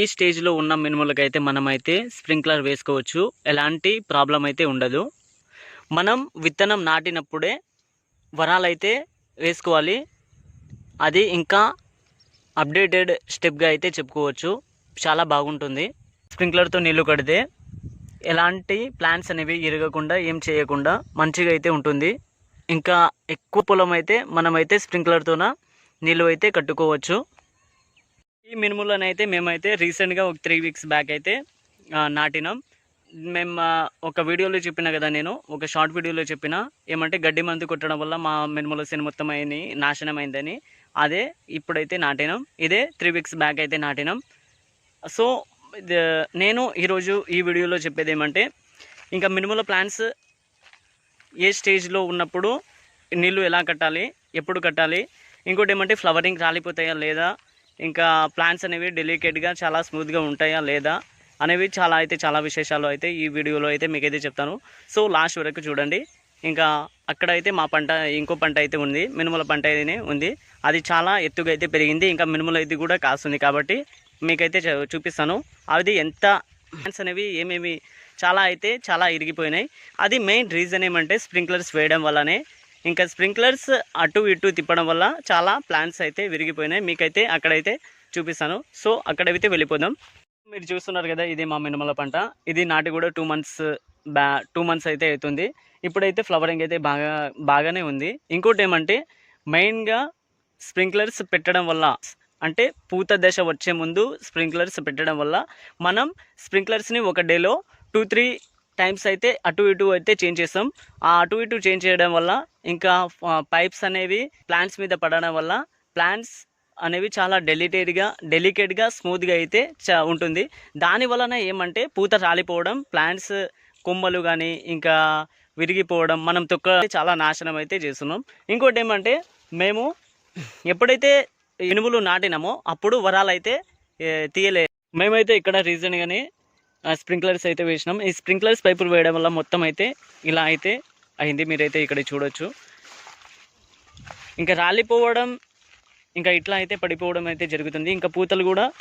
ఈ స్టేజ్లో ఉన్న మినుములకైతే మనమైతే స్ప్రింక్లర్ వేసుకోవచ్చు. ఎలాంటి ప్రాబ్లం అయితే ఉండదు. మనం విత్తనం నాటినప్పుడే వరాలైతే వేసుకోవాలి. అది ఇంకా అప్డేటెడ్ స్టెప్గా అయితే చెప్పుకోవచ్చు. చాలా బాగుంటుంది. స్ప్రింక్లర్తో నీళ్ళు కడితే ఎలాంటి ప్లాంట్స్ అనేవి ఇరగకుండా ఏం చేయకుండా మంచిగా అయితే ఉంటుంది. ఇంకా ఎక్కువ పొలం అయితే మనమైతే స్ప్రింక్లర్తోన నీళ్ళు అయితే కట్టుకోవచ్చు. ఈ మినుములను అయితే మేమైతే రీసెంట్గా ఒక త్రీ వీక్స్ బ్యాక్ అయితే నాటినాం. మేము ఒక వీడియోలో చెప్పిన కదా నేను ఒక షార్ట్ వీడియోలో చెప్పిన ఏమంటే గడ్డి మందు కొట్టడం వల్ల మా మినుముల సేను మొత్తం అయింది నాశనం అయిందని. అదే ఇప్పుడైతే నాటినాం. ఇదే త్రీ వీక్స్ బ్యాక్ అయితే నాటినాం. సో నేను ఈరోజు ఈ వీడియోలో చెప్పేది ఏమంటే ఇంకా మినుముల ప్లాంట్స్ ఏ స్టేజ్లో ఉన్నప్పుడు నీళ్ళు ఎలా కట్టాలి ఎప్పుడు కట్టాలి ఇంకోటి ఏమంటే ఫ్లవరింగ్ రాలిపోతాయా లేదా ఇంకా ప్లాంట్స్ అనేవి డెలికేట్గా చాలా స్మూత్గా ఉంటాయా లేదా అనేవి చాలా అయితే చాలా విశేషాలు అయితే ఈ వీడియోలో అయితే మీకైతే చెప్తాను. సో లాస్ట్ వరకు చూడండి. ఇంకా అక్కడ అయితే మా పంట ఇంకో పంట అయితే ఉంది. మినుముల పంట అయితే ఉంది. అది చాలా ఎత్తుగా అయితే పెరిగింది. ఇంకా మినుముల ఇది కూడా కాస్తుంది కాబట్టి మీకైతే చూపిస్తాను. అది ఎంత ప్లాంట్స్ అనేవి ఏమేమి చాలా అయితే చాలా ఇరిగిపోయినాయి. అది మెయిన్ రీజన్ ఏమంటే స్ప్రింక్లర్స్ వేయడం వల్లనే ఇంకా స్ప్రింక్లర్స్ అటు ఇటు తిప్పడం వల్ల చాలా ప్లాంట్స్ అయితే విరిగిపోయినాయి. మీకైతే అక్కడైతే చూపిస్తాను. సో అక్కడైతే వెళ్ళిపోదాం. మీరు చూస్తున్నారు కదా ఇది మా మినుమల పంట. ఇది నాటి కూడా టూ మంత్స్ బ్యా టూ మంత్స్ అయితే అవుతుంది. ఇప్పుడైతే ఫ్లవరింగ్ అయితే బాగా బాగానే ఉంది. ఇంకోటి ఏమంటే మెయిన్గా స్ప్రింక్లర్స్ పెట్టడం వల్ల అంటే పూత దశ వచ్చే ముందు స్ప్రింక్లర్స్ పెట్టడం వల్ల మనం స్ప్రింక్లర్స్ని ఒక డేలో టూ త్రీ టైమ్స్ అయితే అటు ఇటు అయితే చేంజ్ చేస్తాం. ఆ అటు ఇటు చేంజ్ చేయడం వల్ల ఇంకా పైప్స్ అనేవి ప్లాంట్స్ మీద పడడం వల్ల ప్లాంట్స్ అనేవి చాలా డెలిటేట్గా డెలికేట్గా స్మూత్గా అయితే చ ఉంటుంది. దాని వలన ఏమంటే పూత రాలిపోవడం ప్లాంట్స్ కొమ్మలు కానీ ఇంకా విరిగిపోవడం మనం తొక్క చాలా నాశనం అయితే చేస్తున్నాం. ఇంకోటి ఏమంటే మేము ఎప్పుడైతే ఇనుములు నాటినామో అప్పుడు వరాలు అయితే తీయలే. మేమైతే ఇక్కడ రీజన్గానే స్ప్రింక్లర్స్ అయితే వేసినాం. ఈ స్ప్రింక్లర్స్ పైపులు వేయడం వల్ల మొత్తం అయితే ఇలా అయితే అయింది. మీరైతే ఇక్కడ చూడొచ్చు. ఇంకా రాలిపోవడం ఇంకా ఇట్లా అయితే పడిపోవడం అయితే జరుగుతుంది. ఇంకా పూతలు కూడా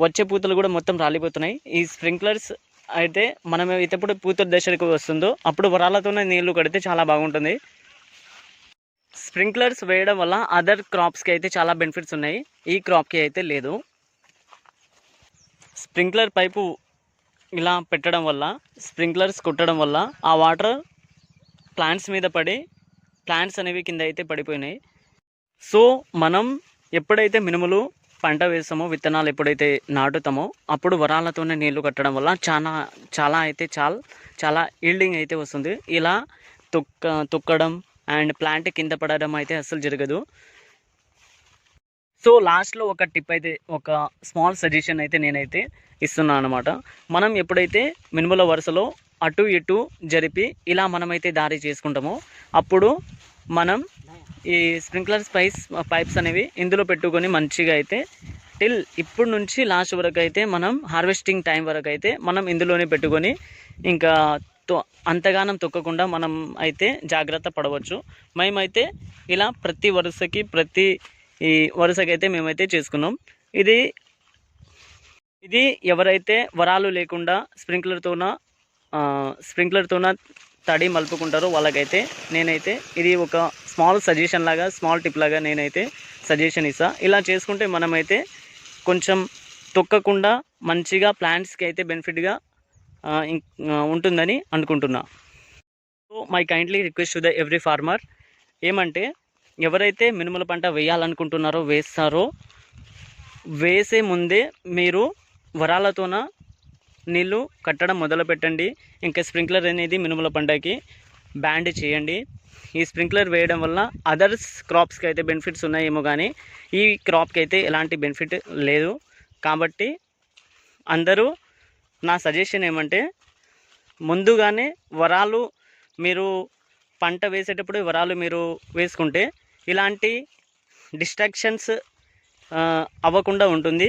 వచ్చే పూతలు కూడా మొత్తం రాలిపోతున్నాయి. ఈ స్ప్రింక్లర్స్ అయితే మనం ఎప్పుడు పూతల దశకు వస్తుందో అప్పుడు వరాలతోనే నీళ్ళు కడితే చాలా బాగుంటుంది. స్ప్రింక్లర్స్ వేయడం వల్ల అదర్ క్రాప్స్కి అయితే చాలా బెనిఫిట్స్ ఉన్నాయి. ఈ క్రాప్కి అయితే లేదు. స్ప్రింక్లర్ పైపు ఇలా పెట్టడం వల్ల స్ప్రింక్లర్స్ కొట్టడం వల్ల ఆ వాటర్ ప్లాంట్స్ మీద పడి ప్లాంట్స్ అనేవి కింద అయితే పడిపోయినాయి. సో మనం ఎప్పుడైతే మినుములు పంట వేస్తామో విత్తనాలు ఎప్పుడైతే నాటుతామో అప్పుడు వరాలతోనే నీళ్ళు కట్టడం వల్ల చాలా చాలా అయితే చాలా చాలా ఈల్డింగ్ అయితే వస్తుంది. ఇలా తొక్క తొక్కడం అండ్ ప్లాంట్ కింద పడడం అయితే అస్సలు జరగదు. సో లాస్ట్లో ఒక టిప్ అయితే ఒక స్మాల్ సజెషన్ అయితే నేనైతే ఇస్తున్నాను అనమాట మనం ఎప్పుడైతే మినుముల వరుసలో అటు ఇటు జరిపి ఇలా మనమైతే దారి చేసుకుంటామో అప్పుడు మనం ఈ స్ప్రింక్లర్ స్పైస్ పైప్స్ అనేవి ఇందులో పెట్టుకొని మంచిగా అయితే టిల్ ఇప్పుడు నుంచి లాస్ట్ వరకు అయితే మనం హార్వెస్టింగ్ టైం వరకు అయితే మనం ఇందులోనే పెట్టుకొని ఇంకా తో అంతగానం తొక్కకుండా మనం అయితే జాగ్రత్త పడవచ్చు. మేమైతే ఇలా ప్రతి వరుసకి ప్రతి ఈ వరుసకైతే మేమైతే చేసుకున్నాం. ఇది ఇది ఎవరైతే వరాలు లేకుండా స్ప్రింక్లర్తోన స్ప్రింక్లర్తోన తడి మలుపుకుంటారో వాళ్ళకైతే నేనైతే ఇది ఒక స్మాల్ సజెషన్ లాగా స్మాల్ టిప్ లాగా నేనైతే సజెషన్ ఇస్తా. ఇలా చేసుకుంటే మనమైతే కొంచెం తొక్కకుండా మంచిగా ప్లాంట్స్కి అయితే బెనిఫిట్గా ఉంటుందని అనుకుంటున్నా. So my kindly request to the every farmer ఏమంటే ఎవరైతే మినుముల పంట వేయాలనుకుంటున్నారో వేస్తారో వేసే ముందే మీరు వరాలతోన నీళ్ళు కట్టడం మొదలు పెట్టండి ఇంకా స్ప్రింక్లర్ అనేది మినుముల పంటకి బ్యాండ్ చేయండి. ఈ స్ప్రింక్లర్ వేయడం వల్ల అదర్స్ క్రాప్స్కి అయితే బెనిఫిట్స్ ఉన్నాయేమో కానీ ఈ క్రాప్కి అయితే ఎలాంటి బెనిఫిట్ లేదు. కాబట్టి అందరూ నా సజెషన్ ఏమంటే ముందుగానే వరాలు మీరు పంట వేసేటప్పుడు వరాలు మీరు వేసుకుంటే ఇలాంటి డిస్ట్రాక్షన్స్ అవ్వకుండా ఉంటుంది.